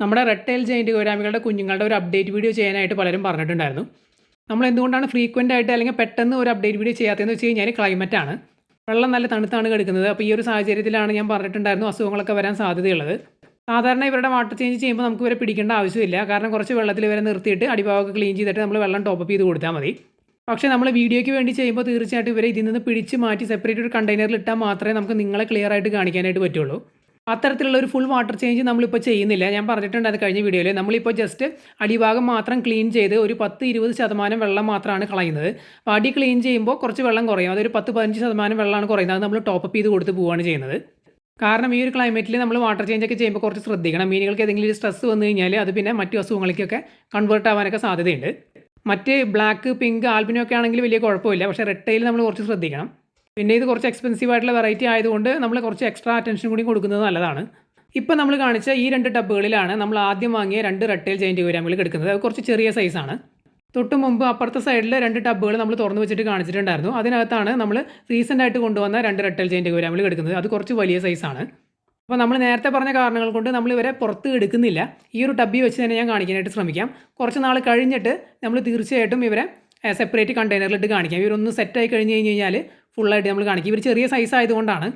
നമ്മുടെ red tile giant ഗോരാമികളുടെ കുഞ്ഞുങ്ങളുടെ ഒരു അപ്ഡേറ്റ് വീഡിയോ ചെയ്യാനായിട്ട് പലരും പറഞ്ഞിട്ടുണ്ടായിരുന്നു. നമ്മൾ എന്തുകൊണ്ടാണ് ഫ്രീക്വന്റ് ആയിട്ട് അല്ലെങ്കിൽ പെട്ടെന്ന് ഒരു അപ്ഡേറ്റ് വീഡിയോ ചെയ്യാത്തതെന്ന് വെച്ച് കഴിഞ്ഞാൽ ക്ലൈമറ്റ് ആണ്. വെള്ളം നല്ല തണുത്താണ് കിടക്കുന്നത്. അപ്പോൾ ഈ ഒരു സാഹചര്യത്തിലാണ് ഞാൻ പറഞ്ഞിട്ടുണ്ടായിരുന്നു അസുഖങ്ങളൊക്കെ വരാൻ സാധ്യതയുള്ളത്. സാധാരണ ഇവരുടെ വാട്ടർ ചേഞ്ച് ചെയ്യുമ്പോൾ നമുക്ക് ഇവരെ പിടിക്കേണ്ട ആവശ്യമില്ല. കാരണം കുറച്ച് വെള്ളത്തിൽ ഇവരെ നിർത്തിയിട്ട് അടിഭാഗമൊക്കെ ക്ലീൻ ചെയ്തിട്ട് നമ്മൾ വെള്ളം ടോപ്പ് ചെയ്ത് കൊടുത്താൽ മതി. പക്ഷേ നമ്മൾ വീഡിയോയ്ക്ക് വേണ്ടി ചെയ്യുമ്പോൾ തീർച്ചയായിട്ടും ഇവരെ ഇതിൽ നിന്ന് പിടിച്ച് മാറ്റി സെപ്പറേറ്റ് ഒരു കണ്ടെയ്നറിൽ ഇട്ടാൽ മാത്രമേ നമുക്ക് നിങ്ങളെ ക്ലിയർ ആയിട്ട് കാണിക്കാനായിട്ട് പറ്റുള്ളൂ. അത്തരത്തിലുള്ള ഒരു ഫുൾ വാട്ടർ ചേഞ്ച് നമ്മളിപ്പോൾ ചെയ്യുന്നില്ല. ഞാൻ പറഞ്ഞിട്ടുണ്ട് അത് കഴിഞ്ഞ വീഡിയോയിൽ നമ്മളിപ്പോൾ ജസ്റ്റ് അടിഭാഗം മാത്രം ക്ലീൻ ചെയ്ത് ഒരു പത്ത് ഇരുപത് ശതമാനം വെള്ളം മാത്രമാണ് കളയുന്നത്. അടി ക്ലീൻ ചെയ്യുമ്പോൾ കുറച്ച് വെള്ളം കുറയും. അതൊരു പത്ത് പതിനഞ്ച് ശതമാനം വെള്ളമാണ് കുറയുന്നത്. അത് നമ്മൾ ടോപ്പ് ചെയ്ത് കൊടുത്ത് പോവുകയാണ് ചെയ്യുന്നത്. കാരണം ഈ ഒരു ക്ലൈമറ്റിൽ നമ്മൾ വാട്ടർ ചേഞ്ച് ഒക്കെ ചെയ്യുമ്പോൾ കുറച്ച് ശ്രദ്ധിക്കണം. മീനുകൾക്ക് ഏതെങ്കിലും ഒരു സ്ട്രെസ് വന്നു കഴിഞ്ഞാൽ അത് പിന്നെ മറ്റു അസുഖങ്ങളിലേക്കൊക്കെ കൺവേർട്ട് ആവാനൊക്കെ സാധ്യതയുണ്ട്. മറ്റ് ബ്ലാക്ക് പിങ്ക് ആൽബിനൊക്കെ ആണെങ്കിൽ വലിയ കുഴപ്പമില്ല. പക്ഷേ റെഡ് ടൈൽ നമ്മൾ കുറച്ച് ശ്രദ്ധിക്കണം. പിന്നെ ഇത് കുറച്ച് എക്സ്പെൻസീവ് ആയിട്ടുള്ള വെറൈറ്റി ആയതുകൊണ്ട് നമ്മൾ കുറച്ച് എക്സ്ട്രാ അറ്റൻഷൻ കൂടി കൊടുക്കുന്നത് നല്ലതാണ്. ഇപ്പോൾ നമ്മൾ കാണിച്ച ഈ രണ്ട് ടബുകളിലാണ് നമ്മൾ ആദ്യം വാങ്ങിയ രണ്ട് റെട്ടേൽ ടൈൽ ഗോരാമുകൾ എടുക്കുന്നത്. അത് കുറച്ച് ചെറിയ സൈസാണ് തൊട്ട് മുമ്പ് അപ്പുറത്തെ സൈഡിൽ രണ്ട് ടബുകൾ നമ്മൾ തുറന്നു വെച്ചിട്ട് കാണിച്ചിട്ടുണ്ടായിരുന്നു. അതിനകത്താണ് നമ്മൾ റീസെന്റ് ആയിട്ട് കൊണ്ടുവന്ന രണ്ട് റെട്ടൽ ജൈന്റ് ഗ്രാമിൽ എടുക്കുന്നത്. അത് കുറച്ച് വലിയ സൈസാണ് അപ്പോൾ നമ്മൾ നേരത്തെ പറഞ്ഞ കാരണങ്ങൾ കൊണ്ട് നമ്മൾ ഇവരെ പുറത്ത് എടുക്കുന്നില്ല. ഈ ഒരു ടബ്ബി വെച്ച് തന്നെ ഞാൻ കാണിക്കാനായിട്ട് ശ്രമിക്കാം. കുറച്ച് നാൾ കഴിഞ്ഞിട്ട് നമ്മൾ തീർച്ചയായിട്ടും ഇവരെ സെപ്പറേറ്റ് കണ്ടെയ്നറിലിട്ട് കാണിക്കാം. ഇവരൊന്ന് സെറ്റായി കഴിഞ്ഞ് കഴിഞ്ഞ് കഴിഞ്ഞാൽ ഫുള്ളായിട്ട് നമ്മൾ കാണിക്കും. ഇവർ ചെറിയ സൈസ് ആയതുകൊണ്ടാണ്.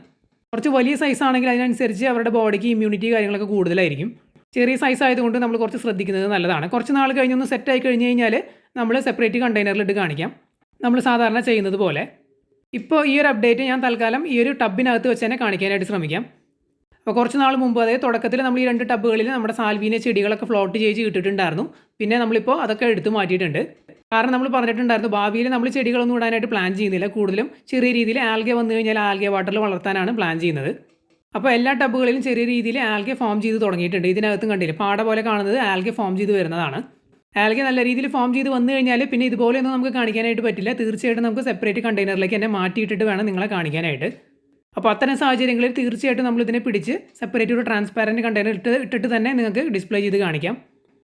കുറച്ച് വലിയ സൈസ് ആണെങ്കിൽ അതിനനുസരിച്ച് അവരുടെ ബോഡിക്ക് ഇമ്മ്യൂണിറ്റി കാര്യങ്ങളൊക്കെ കൂടുതലായിരിക്കും. ചെറിയ സൈസ് ആയതുകൊണ്ട് നമ്മൾ കുറച്ച് ശ്രദ്ധിക്കുന്നത് നല്ലതാണ്. കുറച്ച് നാൾ കഴിഞ്ഞൊന്ന് ആയി കഴിഞ്ഞ് കഴിഞ്ഞാൽ നമ്മൾ സെപ്പറേറ്റ് കണ്ടെയ്നറിലിട്ട് കാണിക്കാം. നമ്മൾ സാധാരണ ചെയ്യുന്നത് പോലെ. ഇപ്പോൾ ഈ ഒരു അപ്ഡേറ്റ് ഞാൻ തൽക്കാലം ഈ ഒരു ടബിനകത്ത് വെച്ച് തന്നെ കാണിക്കാനായിട്ട് ശ്രമിക്കാം. അപ്പോൾ കുറച്ച് നാൾ മുമ്പ് അതായത് തുടക്കത്തിൽ നമ്മൾ ഈ രണ്ട് ടബുകളിൽ നമ്മുടെ സാൽവീന ചെടികളൊക്കെ ഫ്ലോട്ട് ചെയ്ത് ഇട്ടിട്ടുണ്ടായിരുന്നു. പിന്നെ നമ്മളിപ്പോൾ അതൊക്കെ എടുത്തു മാറ്റിയിട്ടുണ്ട്. കാരണം നമ്മൾ പറഞ്ഞിട്ടുണ്ടായിരുന്നു ഭാവിയിൽ നമ്മൾ ചെടികളൊന്നും ഇടാനായിട്ട് പ്ലാൻ ചെയ്യുന്നില്ല. കൂടുതലും ചെറിയ രീതിയിൽ ആൽഗെ വന്നു കഴിഞ്ഞാൽ ആൽഗെ വാട്ടറിൽ വളർത്താനാണ് പ്ലാൻ ചെയ്യുന്നത്. അപ്പോൾ എല്ലാ ടബുകളിലും ചെറിയ രീതിയിൽ ആൽഗെ ഫോം ചെയ്ത് തുടങ്ങിയിട്ടുണ്ട്. ഇതിനകത്തും കണ്ടില്ല പാട പോലെ കാണുന്നത് ആൽഗെ ഫോം ചെയ്ത് വരുന്നതാണ്. ആൽഗെ നല്ല രീതിയിൽ ഫോം ചെയ്ത് വന്നു കഴിഞ്ഞാൽ പിന്നെ ഇതുപോലെയൊന്നും നമുക്ക് കാണിക്കാനായിട്ട് പറ്റില്ല. തീർച്ചയായിട്ടും നമുക്ക് സെപ്പറേറ്റ് കണ്ടെയ്നറിലേക്ക് തന്നെ മാറ്റിയിട്ടിട്ട് വേണം നിങ്ങളെ കാണിക്കാനായിട്ട്. അപ്പോൾ അത്തരം സാഹചര്യങ്ങളിൽ തീർച്ചയായിട്ടും നമ്മൾ ഇതിനെ പിടിച്ച് സെപ്പറേറ്റ് ഒരു ട്രാൻസ്പാരന്റ് കണ്ടെയ്നർ ഇട്ട് ഇട്ടിട്ട് തന്നെ നിങ്ങൾക്ക് ഡിസ്പ്ലേ ചെയ്ത് കാണിക്കാം.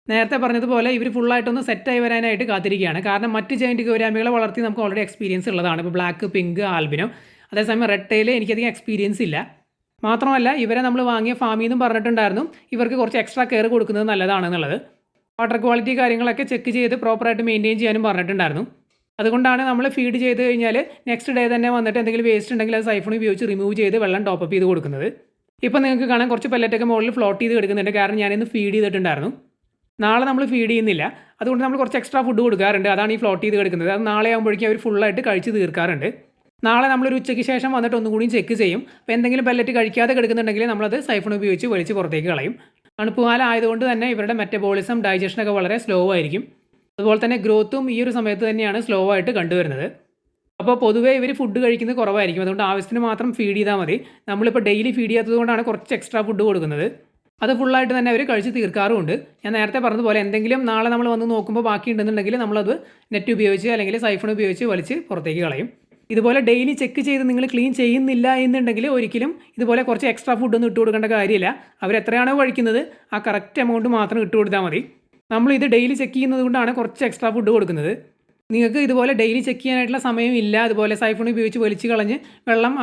നേരത്തെ പറഞ്ഞതുപോലെ ഇവർ ഫുള്ളായിട്ടൊന്ന് സെറ്റായി വരാനായിട്ട് കാത്തിരിക്കുകയാണ്. കാരണം മറ്റ് ജയന്റ് ഗൗരാമികളെ വളർത്തി നമുക്ക് ഓൾറെഡി എക്സ്പീരിയൻസ് ഉള്ളതാണ്. ഇപ്പോൾ ബ്ലാക്ക് പിങ്ക് ആൽബിനോ അതേസമയം റെഡ് ടൈൽ എനിക്കധികം എക്സ്പീരിയൻസ് ഇല്ല. മാത്രമല്ല ഇവരെ നമ്മൾ വാങ്ങിയ ഫാമിൽ നിന്നും പറഞ്ഞിട്ടുണ്ടായിരുന്നു ഇവർക്ക് കുറച്ച് എക്സ്ട്രാ കെയർ കൊടുക്കുന്നത് നല്ലതാണെന്നുള്ളത്. വാട്ടർ ക്വാളിറ്റി കാര്യങ്ങളൊക്കെ ചെക്ക് ചെയ്ത് പ്രോപ്പറായിട്ട് മെയിന്റെയിൻ ചെയ്യാനും പറഞ്ഞിട്ടുണ്ടായിരുന്നു. അതുകൊണ്ടാണ് നമ്മൾ ഫീഡ് ചെയ്ത് കഴിഞ്ഞാൽ നെക്സ്റ്റ് ഡേ തന്നെ വന്നിട്ട് എന്തെങ്കിലും വേസ്റ്റ് ഉണ്ടെങ്കിൽ അത് സൈഫോൺ ഉപയോഗിച്ച് റിമൂവ് ചെയ്ത് വെള്ളം ടോപ്പ് ചെയ്ത് കൊടുക്കുന്നത്. ഇപ്പോൾ നിങ്ങൾക്ക് കാണാൻ കുറച്ച് പെല്ലറ്റൊക്കെ മുകളിൽ ഫ്ലോട്ട് ചെയ്ത് എടുക്കുന്നുണ്ട് കാരണം ഞാനിന്ന് ഫീഡ് ചെയ്തിട്ടുണ്ടായിരുന്നു. നാളെ നമ്മൾ ഫീഡ് ചെയ്യുന്നില്ല. അതുകൊണ്ട് നമ്മൾ കുറച്ച് എക്സ്ട്രാ ഫുഡ് കൊടുക്കാറുണ്ട്. അതാണ് ഈ ഫ്ലോട്ട് ചെയ്ത് കിടക്കുന്നത്. അത് നാളെ ആകുമ്പോഴേക്കും അവർ ഫുള്ളായിട്ട് കഴിച്ച് തീർക്കാറുണ്ട്. നാളെ നമ്മളൊരു ഉച്ചയ്ക്ക് ശേഷം വന്നിട്ട് ഒന്നും കൂടി ചെക്ക് ചെയ്യും. അപ്പോൾ എന്തെങ്കിലും പെല്ലറ്റ് കഴിക്കാതെ കിടക്കുന്നുണ്ടെങ്കിൽ നമ്മളത് സൈഫൺ ഉപയോഗിച്ച് വലിച്ച് പുറത്തേക്ക് കളയും. തണുപ്പുകാലമായതുകൊണ്ട് തന്നെ ഇവരുടെ മെറ്റബോളിസം ഡൈജഷനൊക്കെ വളരെ സ്ലോ ആയിരിക്കും. അതുപോലെ തന്നെ ഗ്രോത്തും ഈ ഒരു സമയത്ത് തന്നെയാണ് സ്ലോ ആയിട്ട് കണ്ടുവരുന്നത്. അപ്പോൾ പൊതുവേ ഇവർ ഫുഡ് കഴിക്കുന്നത് കുറവായിരിക്കും. അതുകൊണ്ട് ആവശ്യത്തിന് മാത്രം ഫീഡ് ചെയ്താൽ മതി. നമ്മളിപ്പോൾ ഡെയിലി ഫീഡ് ചെയ്യാത്തത് കൊണ്ടാണ് കുറച്ച് എക്സ്ട്രാ ഫുഡ് കൊടുക്കുന്നത്. അത് ഫുള്ളായിട്ട് തന്നെ അവർ കഴിച്ച് തീർക്കാറുമുണ്ട്. ഞാൻ നേരത്തെ പറഞ്ഞതുപോലെ എന്തെങ്കിലും നാളെ നമ്മൾ വന്ന് നോക്കുമ്പോൾ ബാക്കി ഉണ്ടെന്നുണ്ടെങ്കിൽ നമ്മളത് നെറ്റ് ഉപയോഗിച്ച് അല്ലെങ്കിൽ സൈഫൺ ഉപയോഗിച്ച് വലിച്ച് പുറത്തേക്ക് കളയും. ഇതുപോലെ ഡെയിലി ചെക്ക് ചെയ്ത് നിങ്ങൾ ക്ലീൻ ചെയ്യുന്നില്ല എന്നുണ്ടെങ്കിൽ ഒരിക്കലും ഇതുപോലെ കുറച്ച് എക്സ്ട്രാ ഫുഡ് ഒന്നും ഇട്ട് കൊടുക്കേണ്ട കാര്യമില്ല. അവർ എത്രയാണോ കഴിക്കുന്നത് ആ കറക്റ്റ് എമൗണ്ട് മാത്രം ഇട്ട് കൊടുത്താൽ മതി. നമ്മൾ ഇത് ഡെയിലി ചെക്ക് ചെയ്യുന്നത് കൊണ്ടാണ് കുറച്ച് എക്സ്ട്രാ ഫുഡ് കൊടുക്കുന്നത്. നിങ്ങൾക്ക് ഇതുപോലെ ഡെയിലി ചെക്ക് ചെയ്യാനായിട്ടുള്ള സമയമില്ല അതുപോലെ സൈഫോൺ ഉപയോഗിച്ച് വലിച്ചു കളഞ്ഞ് വെള്ളം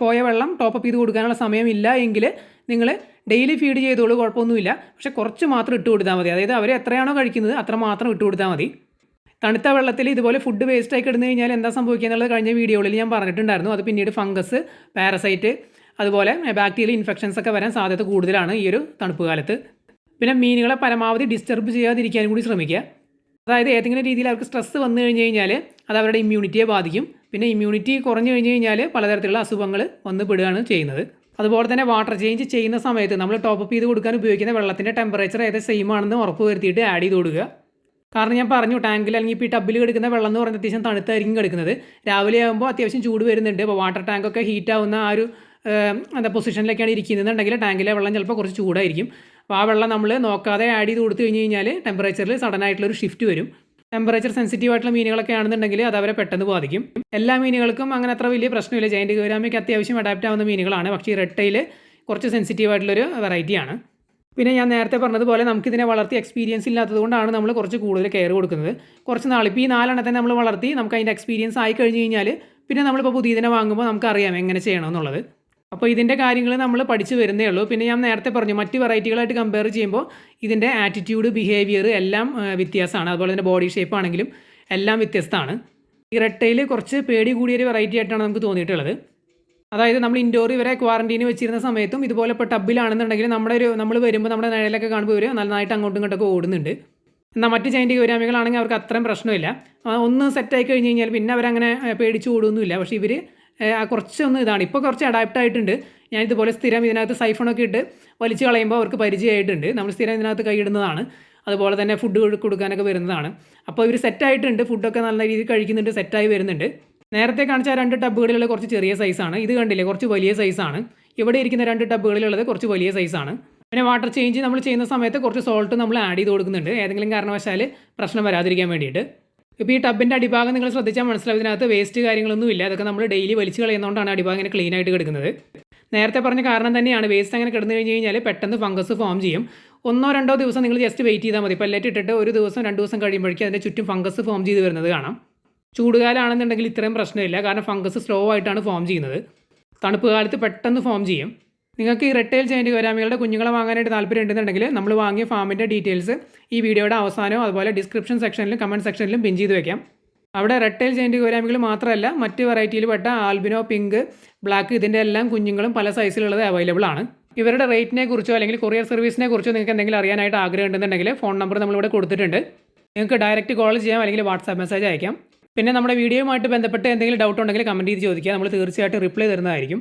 പോയ വെള്ളം ടോപ്പ് അപ്പ് ചെയ്ത് കൊടുക്കാനുള്ള സമയമില്ല എങ്കിൽ നിങ്ങൾ ഡെയിലി ഫീഡ് ചെയ്തോളൂ കുഴപ്പമൊന്നുമില്ല. പക്ഷേ കുറച്ച് മാത്രം ഇട്ട് കൊടുത്താൽ മതി. അതായത് അവർ എത്രയാണോ കഴിക്കുന്നത് അത്ര മാത്രം ഇട്ട് കൊടുത്താൽ മതി. തണുത്ത വെള്ളത്തിൽ ഇതുപോലെ ഫുഡ് വേസ്റ്റ് ആയി കിടന്നു കഴിഞ്ഞാൽ എന്താ സംഭവിക്കുക എന്നുള്ളത് കഴിഞ്ഞ വീഡിയോകളിൽ ഞാൻ പറഞ്ഞിട്ടുണ്ടായിരുന്നു. അത് പിന്നീട് ഫംഗസ് പാരസൈറ്റ് അതുപോലെ ബാക്ടീരിയൽ ഇൻഫെക്ഷൻസ് ഒക്കെ വരാൻ സാധ്യത കൂടുതലാണ് ഈ ഒരു തണുപ്പ് കാലത്ത്. പിന്നെ മീനുകളെ പരമാവധി ഡിസ്റ്റർബ് ചെയ്യാതിരിക്കാനും കൂടി ശ്രമിക്കുക. അതായത് ഏതെങ്കിലും രീതിയിൽ അവർക്ക് സ്ട്രെസ്സ് വന്നു കഴിഞ്ഞ് കഴിഞ്ഞാൽ അത് അവരുടെ ഇമ്മ്യൂണിറ്റിയെ ബാധിക്കും. പിന്നെ ഇമ്മ്യൂണിറ്റി കുറഞ്ഞു കഴിഞ്ഞ് കഴിഞ്ഞാൽ പലതരത്തിലുള്ള അസുഖങ്ങൾ വന്ന് പെടുകയാണ് ചെയ്യുന്നത്. അതുപോലെ തന്നെ വാട്ടർ ചേഞ്ച് ചെയ്യുന്ന സമയത്ത് നമ്മൾ ടോപ്പ് ചെയ്ത് കൊടുക്കാൻ ഉപയോഗിക്കുന്ന വെള്ളത്തിന്റെ ടെമ്പറേച്ചർ ഏത് സെയിം ആണെന്ന് ഉറപ്പ് വരുത്തിയിട്ട് ആഡ് ചെയ്ത് കൊടുക്കുക. കാരണം ഞാൻ പറഞ്ഞു ടാങ്കിൽ അല്ലെങ്കിൽ ഇപ്പോൾ ഈ ടബിൽ കിടക്കുന്ന വെള്ളം എന്ന് പറഞ്ഞാൽ അത്യാവശ്യം തണുത്തായിരിക്കും കിടക്കുന്നത്. രാവിലെ ആകുമ്പോൾ അത്യാവശ്യം ചൂട് വരുന്നുണ്ട്. അപ്പോൾ വാട്ടർ ടാങ്കൊക്കെ ഹീറ്റ് ആവുന്ന ആ ഒരു എന്താ പൊസിഷനിലേക്കാണ് ഇരിക്കുന്നതെന്നുണ്ടെങ്കിൽ ടാങ്കിലെ വെള്ളം ചിലപ്പോൾ കുറച്ച് ചൂടായിരിക്കും. അപ്പോൾ ആ വെള്ളം നമ്മൾ നോക്കാതെ ആഡ് ചെയ്ത് കൊടുത്തു കഴിഞ്ഞ് കഴിഞ്ഞാൽ ടെമ്പറേച്ചറിൽ സഡൻ ആയിട്ടുള്ളൊരു ഷിഫ്റ്റ് വരും. ടെമ്പറേച്ചർ സെൻസിറ്റീവ് ആയിട്ടുള്ള മീനുകളൊക്കെ ആണെന്നുണ്ടെങ്കിൽ അത് അവരെ പെട്ടെന്ന് ബാധിക്കും. എല്ലാ മീനുകൾക്കും അങ്ങനെ അത്ര വലിയ പ്രശ്നമില്ല. ജയന്റ് ഗൗരാമയ്ക്ക് അത്യാവശ്യം അഡാപ്റ്റ് ആവുന്ന മീനുകളാണ്. പക്ഷേ ഈ റെട്ടയിൽ കുറച്ച് സെൻസിറ്റീവ് ആയിട്ടുള്ളൊരു വെറൈറ്റിയാണ് പിന്നെ ഞാൻ നേരത്തെ പറഞ്ഞതുപോലെ നമുക്കിതിനെ വളർത്തി എക്സ്പീരിയൻസ് ഇല്ലാത്തതുകൊണ്ടാണ് നമ്മൾ കുറച്ച് കൂടുതൽ കെയർ കൊടുക്കുന്നത്. കുറച്ച് നാൾ ഇപ്പോൾ ഈ നാലെണ്ണത്തെ നമ്മൾ വളർത്തി നമുക്ക് അതിന്റെ എക്സ്പീരിയൻസ് ആയി കഴിഞ്ഞ് കഴിഞ്ഞാൽ പിന്നെ നമ്മളിപ്പോൾ പുതിയതിനെ വാങ്ങുമ്പോൾ നമുക്കറിയാം എങ്ങനെ ചെയ്യണമെന്നുള്ളത് അപ്പോൾ ഇതിന്റെ കാര്യങ്ങൾ നമ്മൾ പഠിച്ചു വരുന്നേ ഉള്ളൂ. പിന്നെ ഞാൻ നേരത്തെ പറഞ്ഞു മറ്റ് വെറൈറ്റികളായിട്ട് കമ്പയർ ചെയ്യുമ്പോൾ ഇതിന്റെ ആറ്റിറ്റ്യൂഡ് ബിഹേവിയർ എല്ലാം വ്യത്യാസമാണ്. അതുപോലെ തന്നെ ബോഡി ഷേപ്പ് ആണെങ്കിലും എല്ലാം വ്യത്യസ്തമാണ്. ഈ റെട്ടയിൽ കുറച്ച് പേടി കൂടിയൊരു വെറൈറ്റി ആയിട്ടാണ് നമുക്ക് തോന്നിയിട്ടുള്ളത്. അതായത് നമ്മൾ ഇൻഡോർ ഇവരെ ക്വാറന്റീന് വെച്ചിരുന്ന സമയത്തും ഇതുപോലെ ഇപ്പോൾ ടബിലാണെന്നുണ്ടെങ്കിൽ നമ്മുടെ ഒരു നമ്മൾ വരുമ്പോൾ നമ്മുടെ നിഴലൊക്കെ കാണുമ്പോൾ ഇവർ നന്നായിട്ട് അങ്ങോട്ടും ഇങ്ങോട്ടൊക്കെ ഓടുന്നുണ്ട്. എന്നാൽ മറ്റ് ജൈന്റ് ഗൗരാമികളാണെങ്കിൽ അവർക്ക് അത്രയും പ്രശ്നമില്ല. ഒന്ന് സെറ്റായി കഴിഞ്ഞ് കഴിഞ്ഞാൽ പിന്നെ അവരങ്ങനെ പേടിച്ച് ഓടുകയൊന്നുമില്ല പക്ഷേ ഇവർ കുറച്ചൊന്ന് ഇതാണ്. ഇപ്പോൾ കുറച്ച് അഡാപ്റ്റ് ആയിട്ടുണ്ട്. ഞാൻ ഇതുപോലെ സ്ഥിരം ഇതിനകത്ത് സൈഫണൊക്കെ ഇട്ട് വലിച്ചു കളയുമ്പോൾ അവർക്ക് പരിചയമായിട്ടുണ്ട്. നമ്മൾ സ്ഥിരം ഇതിനകത്ത് കൈയിടുന്നതാണ് അതുപോലെ തന്നെ ഫുഡ് കൊടുക്കാനൊക്കെ വരുന്നതാണ്. അപ്പോൾ ഇവർ സെറ്റായിട്ടുണ്ട് ഫുഡൊക്കെ നല്ല രീതിയിൽ കഴിക്കുന്നുണ്ട്. സെറ്റായി വരുന്നുണ്ട്. നേരത്തെ കാണിച്ച രണ്ട് ടബുകളിലുള്ള കുറച്ച് ചെറിയ സൈസാണ് ഇത് കണ്ടില്ലേ? കുറച്ച് വലിയ സൈസാണ് ഇവിടെ ഇരിക്കുന്ന രണ്ട് ടബുകളിലുള്ളത് കുറച്ച് വലിയ സൈസാണ് പിന്നെ വാട്ടർ ചേഞ്ച് നമ്മൾ ചെയ്യുന്ന സമയത്ത് കുറച്ച് സോൾട്ട് നമ്മൾ ആഡ് ചെയ്ത് കൊടുക്കുന്നുണ്ട്. ഏതെങ്കിലും കാരണവശാൽ പ്രശ്നം വരാതിരിക്കാൻ വേണ്ടിയിട്ട്. ഇപ്പോൾ ഈ ടബിന്റെ അടിഭാഗം നിങ്ങൾ ശ്രദ്ധിച്ചാൽ മനസ്സിലാവും. ഇതിനകത്ത് വേസ്റ്റ് കാര്യങ്ങളൊന്നും ഇല്ല. അതൊക്കെ നമ്മൾ ഡെയിലി വലിച്ച് കളയുന്നതുകൊണ്ടാണ് അടിഭാഗം ഇങ്ങനെ ക്ലീൻ ആയിട്ട് കിടക്കുന്നത്. നേരത്തെ പറഞ്ഞ കാരണം തന്നെയാണ് വേസ്റ്റ് അങ്ങനെ കിടന്നു കഴിഞ്ഞ് കഴിഞ്ഞാൽ പെട്ടെന്ന് ഫംഗസ് ഫോം ചെയ്യും. ഒന്നോ രണ്ടോ ദിവസം നിങ്ങൾ ജസ്റ്റ് വെയിറ്റ് ചെയ്താൽ മതി. പെല്ലറ്റ് ഇട്ടിട്ട് ഒരു ദിവസം രണ്ട് ദിവസം കഴിയുമ്പോഴേക്കും അതിന്റെ ചുറ്റും ഫംഗസ് ഫോം ചെയ്ത് വരുന്നത് കാണാം. ചൂടുകാലാണെന്നുണ്ടെങ്കിൽ ഇത്രയും പ്രശ്നമില്ല. കാരണം ഫംഗസ് സ്ലോ ആയിട്ടാണ് ഫോം ചെയ്യുന്നത്. തണുപ്പ് കാലത്ത് പെട്ടെന്ന് ഫോം ചെയ്യും. നിങ്ങൾക്ക് ഈ റിട്ടെയിൽ ജയന്റ് ഗോരാമികളുടെ കുഞ്ഞുങ്ങളെ വാങ്ങാനായിട്ട് താല്പര്യം ഉണ്ടെന്നുണ്ടെങ്കിൽ നമ്മൾ വാങ്ങിയ ഫാമിന്റെ ഡീറ്റെയിൽസ് ഈ വീഡിയോയുടെ അവസാനവും അതുപോലെ ഡിസ്ക്രിപ്ഷൻ സെക്ഷനിലും കമന്റ് സെക്ഷനിലും പിൻ ചെയ്ത് വെക്കാം. അവിടെ റിട്ടെയിൽ ജയന്റ് ഗോരാമികൾ മാത്രമല്ല മറ്റ് വെറൈറ്റിയിൽ പെട്ട ആൽബിനോ പിങ്ക് ബ്ലാക്ക് ഇതിന്റെ എല്ലാം കുഞ്ഞുങ്ങളും പല സൈസിലുള്ളത് അവൈലബിൾ ആണ്. ഇവരുടെ റേറ്റിനെ കുറിച്ചോ അല്ലെങ്കിൽ കൊറിയർ സർവീസിനെ കുറിച്ചോ നിങ്ങൾക്ക് എന്തെങ്കിലും അറിയാനായിട്ട് ആഗ്രഹം ഉണ്ടെന്നുണ്ടെങ്കിൽ ഫോൺ നമ്പർ നമ്മളിവിടെ കൊടുത്തിട്ടുണ്ട്. നിങ്ങൾക്ക് ഡയറക്റ്റ് കോൾ ചെയ്യാം അല്ലെങ്കിൽ വാട്സാപ്പ് മെസ്സേജ് അയക്കാം. പിന്നെ നമ്മുടെ വീഡിയോയുമായിട്ട് ബന്ധപ്പെട്ട് എന്തെങ്കിലും ഡൗട്ട് ഉണ്ടെങ്കിൽ കമന്റ് ചെയ്ത് ചോദിക്കുക നമ്മൾ തീർച്ചയായിട്ടും റിപ്ലൈ തരുന്നതായിരിക്കും.